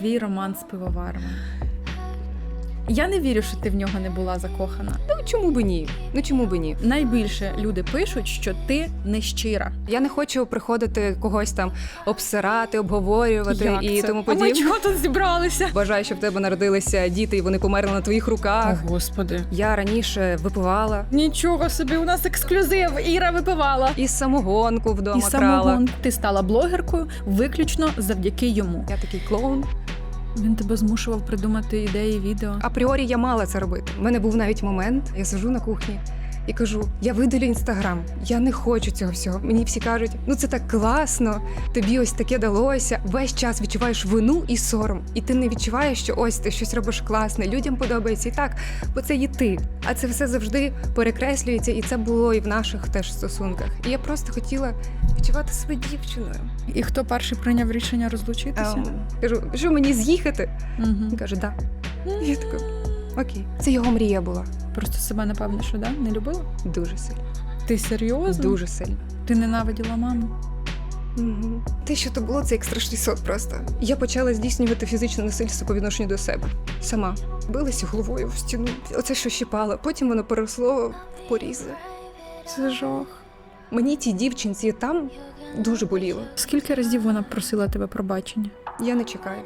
твій роман з пивоваром. Я не вірю, що ти в нього не була закохана. Ну чому би ні? Ну чому би ні? Найбільше люди пишуть, що ти нещира. Я не хочу приходити когось там обсирати, обговорювати Як і це? тому А ми подібне. чого тут зібралися? Бажаю, щоб в тебе народилися діти, і вони померли на твоїх руках. господи. Я раніше випивала Нічого собі, у нас ексклюзив. Іра випивала. і самогонку вдома І крала. самогон. Ти стала блогеркою виключно завдяки йому. Я такий клоун. Він тебе змушував придумати ідеї відео. Апріорі я мала це робити. У мене був навіть момент, я сижу на кухні. І кажу, я видалю інстаграм, я не хочу цього всього. Мені всі кажуть, ну це так класно, тобі ось таке далося. Весь час відчуваєш вину і сором. І ти не відчуваєш, що ось ти щось робиш класне, людям подобається і так, бо це є ти. А це все завжди перекреслюється, і це було і в наших теж стосунках. І я просто хотіла відчувати себе дівчиною. І хто перший прийняв рішення розлучитися? Ем, кажу, що мені з'їхати? Угу. каже, да. Я така, окей. Це його мрія була. Просто себе напевно, що да? не любила? Дуже сильно. Ти серйозно? Дуже сильно. Ти ненавиділа маму? Угу. Те, що то було, це як страшний сон просто. Я почала здійснювати фізичне насильство по відношенню до себе. Сама. Билася головою в стіну. Оце що щипала. Потім воно переросло в порізи. Це жах. Мені тій дівчинці там дуже боліло. Скільки разів вона просила тебе пробачення? Я не чекаю.